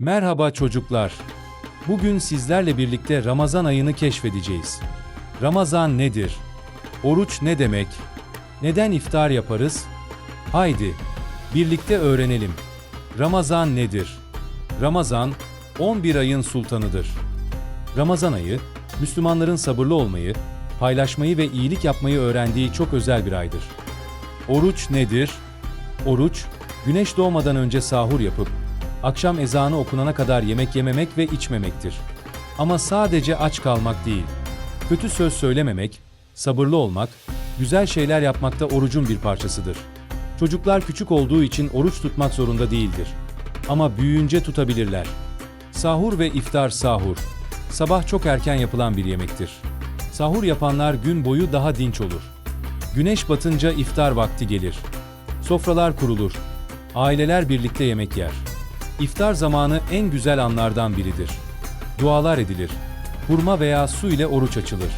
Merhaba çocuklar. Bugün sizlerle birlikte Ramazan ayını keşfedeceğiz. Ramazan nedir? Oruç ne demek? Neden iftar yaparız? Haydi, birlikte öğrenelim. Ramazan nedir? Ramazan, 11 ayın sultanıdır. Ramazan ayı, Müslümanların sabırlı olmayı, paylaşmayı ve iyilik yapmayı öğrendiği çok özel bir aydır. Oruç nedir? Oruç, güneş doğmadan önce sahur yapıp, akşam ezanı okunana kadar yemek yememek ve içmemektir. Ama sadece aç kalmak değil. Kötü söz söylememek, sabırlı olmak, güzel şeyler yapmak da orucun bir parçasıdır. Çocuklar küçük olduğu için oruç tutmak zorunda değildir. Ama büyüyünce tutabilirler. Sahur ve iftar sahur. Sabah çok erken yapılan bir yemektir. Sahur yapanlar gün boyu daha dinç olur. Güneş batınca iftar vakti gelir. Sofralar kurulur. Aileler birlikte yemek yer. İftar zamanı en güzel anlardan biridir. Dualar edilir. Hurma veya su ile oruç açılır.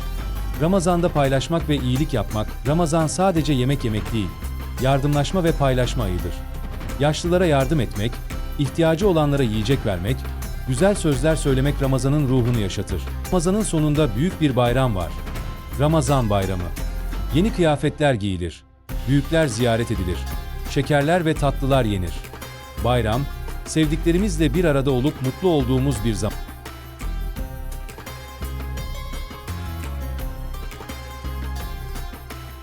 Ramazanda paylaşmak ve iyilik yapmak, Ramazan sadece yemek yemek değil, yardımlaşma ve paylaşma ayıdır. Yaşlılara yardım etmek, ihtiyacı olanlara yiyecek vermek, güzel sözler söylemek Ramazan'ın ruhunu yaşatır. Ramazan'ın sonunda büyük bir bayram var. Ramazan bayramı. Yeni kıyafetler giyilir. Büyükler ziyaret edilir. Şekerler ve tatlılar yenir. Bayram, sevdiklerimizle bir arada olup mutlu olduğumuz bir zaman.